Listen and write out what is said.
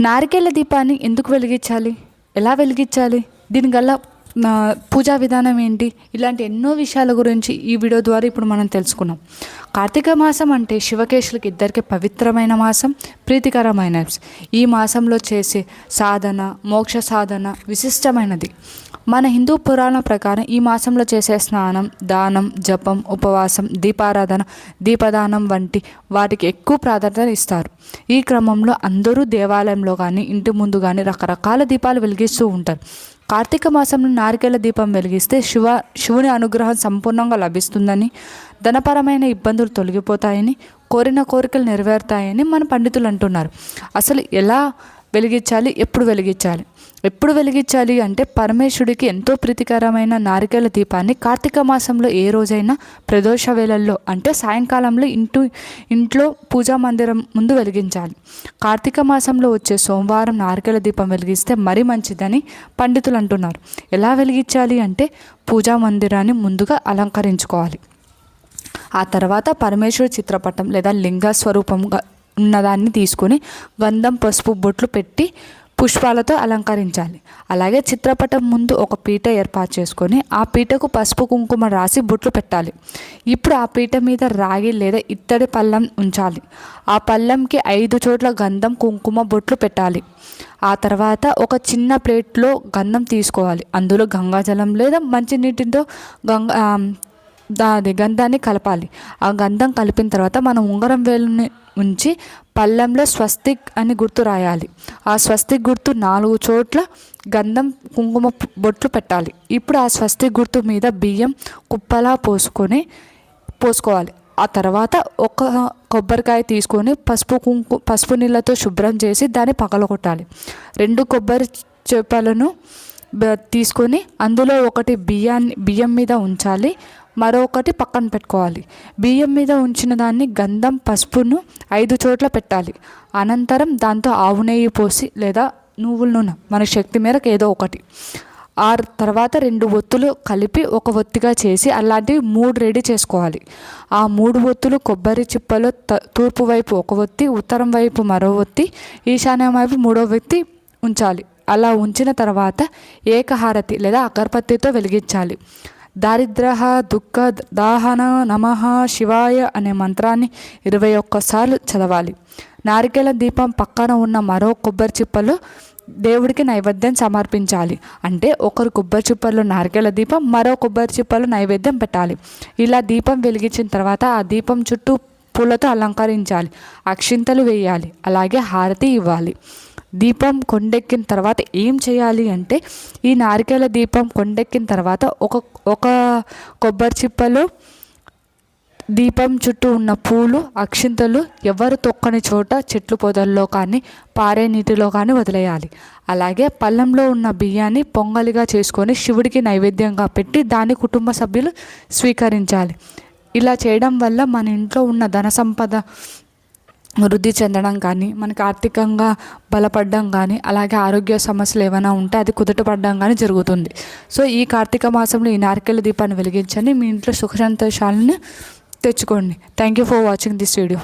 నారికేళ్ళ దీపాన్ని ఎందుకు వెలిగించాలి? ఎలా వెలిగించాలి? దీనివల్ల నా పూజా విధానం ఏంటి? ఇలాంటి ఎన్నో విషయాల గురించి ఈ వీడియో ద్వారా ఇప్పుడు మనం తెలుసుకున్నాం. కార్తీక మాసం అంటే శివకేశులకి ఇద్దరికి పవిత్రమైన మాసం ప్రీతికరమైన ఈ మాసంలో చేసే సాధన మోక్ష సాధన విశిష్టమైనది. మన హిందూ పురాణం ప్రకారం ఈ మాసంలో చేసే స్నానం దానం జపం ఉపవాసం దీపారాధన దీపదానం వంటి వాటికి ఎక్కువ ప్రాధాన్యత ఇస్తారు. ఈ క్రమంలో అందరూ దేవాలయంలో కానీ ఇంటి ముందు కానీ రకరకాల దీపాలు వెలిగిస్తూ ఉంటారు. కార్తీక మాసంలో నారికేళ దీపం వెలిగిస్తే శివ శివుని అనుగ్రహం సంపూర్ణంగా లభిస్తుందని ధనపరమైన ఇబ్బందులు తొలగిపోతాయని కోరిన కోరికలు నెరవేరుతాయని మన పండితులు అంటున్నారు. అసలు ఎలా వెలిగించాలి ఎప్పుడు వెలిగించాలి? ఎప్పుడు వెలిగించాలి అంటే పరమేశ్వరుడికి ఎంతో ప్రీతికరమైన నారికేల దీపాన్ని కార్తీక మాసంలో ఏ రోజైనా ప్రదోష వేళల్లో అంటే సాయంకాలంలో ఇంటూ ఇంట్లో పూజా మందిరం ముందు వెలిగించాలి. కార్తీక మాసంలో వచ్చే సోమవారం నారికేల దీపం వెలిగిస్తే మరీ మంచిదని పండితులు అంటున్నారు. ఎలా వెలిగించాలి అంటే పూజా మందిరాన్ని ముందుగా అలంకరించుకోవాలి. ఆ తర్వాత పరమేశ్వర చిత్రపటం లేదా లింగ స్వరూపంగా ఉన్నదాన్ని తీసుకొని గంధం పసుపు బొట్లు పెట్టి పుష్పాలతో అలంకరించాలి. అలాగే చిత్రపటం ముందు ఒక పీట ఏర్పాటు చేసుకొని ఆ పీటకు పసుపు కుంకుమ రాసి బొట్లు పెట్టాలి. ఇప్పుడు ఆ పీట మీద రాగి లేదా ఇత్తడి పళ్ళం ఉంచాలి. ఆ పళ్ళంకి ఐదు చోట్ల గంధం కుంకుమ బొట్లు పెట్టాలి. ఆ తర్వాత ఒక చిన్న ప్లేట్లో గంధం తీసుకోవాలి. అందులో గంగాజలం లేదా మంచినీటితో గంగా దాని గంధాన్ని కలపాలి. ఆ గంధం కలిపిన తర్వాత మనం ఉంగరం వేలుని ఉంచి పళ్ళెంలో స్వస్తిక్ అని గుర్తు రాయాలి. ఆ స్వస్తిక్ గుర్తు నాలుగు చోట్ల గంధం కుంకుమ బొట్లు పెట్టాలి. ఇప్పుడు ఆ స్వస్తిక్ గుర్తు మీద బియ్యం కుప్పలా పోసుకొని పోసుకోవాలి. ఆ తర్వాత ఒక కొబ్బరికాయ తీసుకొని పసుపు కుంకు పసుపు నీళ్ళతో శుభ్రం చేసి దాన్ని పగలగొట్టాలి. రెండు కొబ్బరి చేపలను తీసుకొని అందులో ఒకటి బియ్యాన్ని బియ్యం మీద ఉంచాలి. మరొకటి పక్కన పెట్టుకోవాలి. బియ్యం మీద ఉంచిన దాన్ని గంధం పసుపును ఐదు చోట్ల పెట్టాలి. అనంతరం దాంతో ఆవు నెయ్యి పోసి లేదా నువ్వుల నూనె మన శక్తి మేరకు ఏదో ఒకటి. ఆ తర్వాత రెండు ఒత్తులు కలిపి ఒక ఒత్తిగా చేసి అలాంటివి మూడు రెడీ చేసుకోవాలి. ఆ మూడు ఒత్తులు కొబ్బరి చిప్పలో తూర్పు వైపు ఒక ఒత్తి ఉత్తరం వైపు మరో ఒత్తి ఈశాన్యం వైపు మూడో ఒత్తి ఉంచాలి. అలా ఉంచిన తర్వాత ఏకహారతి లేదా అగరబత్తితో వెలిగించాలి. దారిద్ర దుఃఖ దాహన నమ శివాయ అనే మంత్రాన్ని ఇరవై ఒక్కసార్లు చదవాలి. నారికేల దీపం పక్కన ఉన్న మరో కొబ్బరి చిప్పలు దేవుడికి నైవేద్యం సమర్పించాలి. అంటే ఒకరు కొబ్బరి చిప్పలు నారికేల దీపం మరో కొబ్బరి చిప్పలు నైవేద్యం పెట్టాలి. ఇలా దీపం వెలిగించిన తర్వాత ఆ దీపం చుట్టూ పూలతో అలంకరించాలి. అక్షింతలు వేయాలి. అలాగే హారతి ఇవ్వాలి. దీపం కొండెక్కిన తర్వాత ఏం చేయాలి అంటే ఈ నారికేల దీపం కొండెక్కిన తర్వాత ఒక ఒక కొబ్బరి చిప్పలో దీపం చుట్టూ ఉన్న పూలు అక్షింతలు ఎవరు తొక్కని చోట చెట్లు పొదల్లో కానీ పారే నీటిలో కానీ వదిలేయాలి. అలాగే పళ్ళెంలో ఉన్న బియ్యాన్ని పొంగలిగా చేసుకొని శివుడికి నైవేద్యంగా పెట్టి దాని కుటుంబ సభ్యులు స్వీకరించాలి. ఇలా చేయడం వల్ల మన ఇంట్లో ఉన్న ధన సంపద వృద్ధి చెందడం కానీ మనకి ఆర్థికంగా బలపడడం కానీ అలాగే ఆరోగ్య సమస్యలు ఏమైనా ఉంటే అది కుదుటపడడం కానీ జరుగుతుంది. సో ఈ కార్తీక మాసంలో ఈ నారికెళ్ళ దీపాన్ని వెలిగించండి. మీ ఇంట్లో సుఖ సంతోషాలను తెచ్చుకోండి. Thank you for watching this video